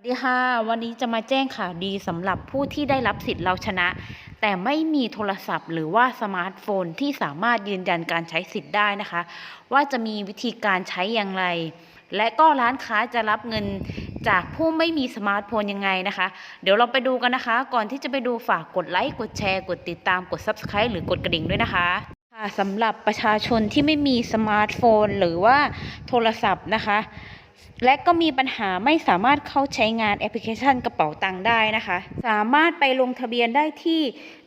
สวัสดีค่ะวันนี้จะมาแจ้งข่าวดีสำหรับผู้ที่ได้รับสิทธิ์เราชนะ แต่ไม่มีโทรศัพท์ หรือว่าสมาร์ทโฟนที่สามารถยืนยันการใช้สิทธิ์ได้นะคะ ว่าจะมีวิธีการใช้อย่างไร และก็ร้านค้าจะรับเงินจากผู้ไม่มีสมาร์ทโฟนยังไงนะคะ เดี๋ยวเราไปดูกันนะคะ ก่อนที่จะไปดูฝากกดไลค์กดแชร์ กดติดตามกด Subscribe หรือกดกระดิ่งด้วยนะคะสำหรับประชาชนที่ไม่มีสมาร์ทโฟน หรือว่าโทรศัพท์นะคะ และก็มีปัญหาไม่สามารถเข้าใช้งานแอปพลิเคชันกระเป๋าตังค์ได้นะคะ สามารถไปลงทะเบียนได้ที่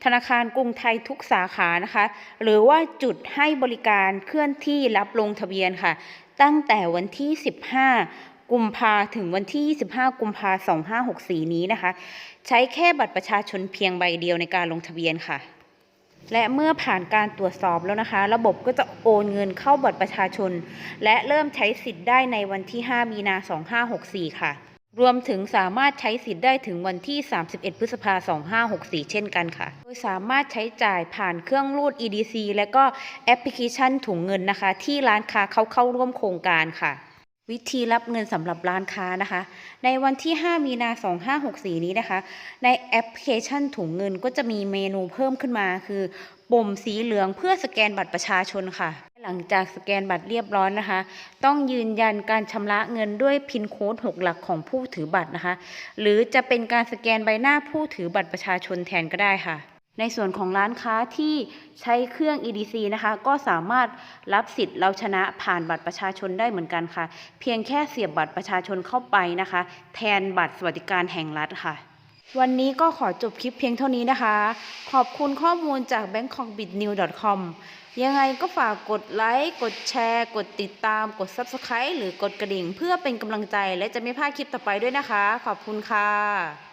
ธนาคารกรุงไทยทุกสาขานะคะ หรือว่าจุดให้บริการเคลื่อนที่รับลงทะเบียนค่ะ ตั้งแต่วันที่ 15 กุมภาถึงวันที่ 25 กุมภา2564 นี้นะคะ ใช้แค่บัตรประชาชนเพียงใบเดียวในการลงทะเบียนค่ะ และเมื่อผ่านการตรวจสอบแล้วนะคะ ระบบก็จะโอนเงินเข้าบัตรประชาชน และเริ่มใช้สิทธิ์ได้ในวันที่ 5 มีนา 2564 ค่ะ รวมถึงสามารถใช้สิทธิ์ได้ถึงวันที่ 31 พฤษภาคม 2564 เช่นกันค่ะ โดยสามารถใช้จ่ายผ่านเครื่องรูด EDC และก็แอปพลิเคชันถุงเงินนะคะ ที่ร้านค้าเขาเข้าร่วมโครงการค่ะ วิธีรับเงินสำหรับร้านค้านะคะ ในวันที่ 5 มีนา 2564 นี้นะคะ ในแอปพลิเคชันถุงเงินก็จะมีเมนูเพิ่มขึ้นมา คือปุ่มสีเหลืองเพื่อสแกนบัตรประชาชนค่ะ หลังจากสแกนบัตรเรียบร้อยนะคะ ต้องยืนยันการชำระเงินด้วยพินโค้ด 6 หลักของผู้ถือบัตรนะคะ หรือจะเป็นการสแกนใบหน้าผู้ถือบัตรประชาชนแทนก็ได้ค่ะ ในส่วนของร้านค้าที่ใช้เครื่อง EDC นะคะ ก็สามารถรับสิทธิ์เราชนะผ่านบัตรประชาชนได้เหมือนกันค่ะ เพียงแค่เสียบบัตรประชาชนเข้าไปนะคะ แทนบัตรสวัสดิการแห่งรัฐค่ะ วันนี้ก็ขอจบคลิปเพียงเท่านี้นะคะ ขอบคุณข้อมูลจาก bangkokbitnews.com ยังไงก็ฝากกดไลค์ กดแชร์ กดติดตาม กด Subscribe หรือกดกระดิ่ง เพื่อเป็นกำลังใจและจะไม่พลาดคลิปต่อไปด้วยนะคะ ขอบคุณค่ะ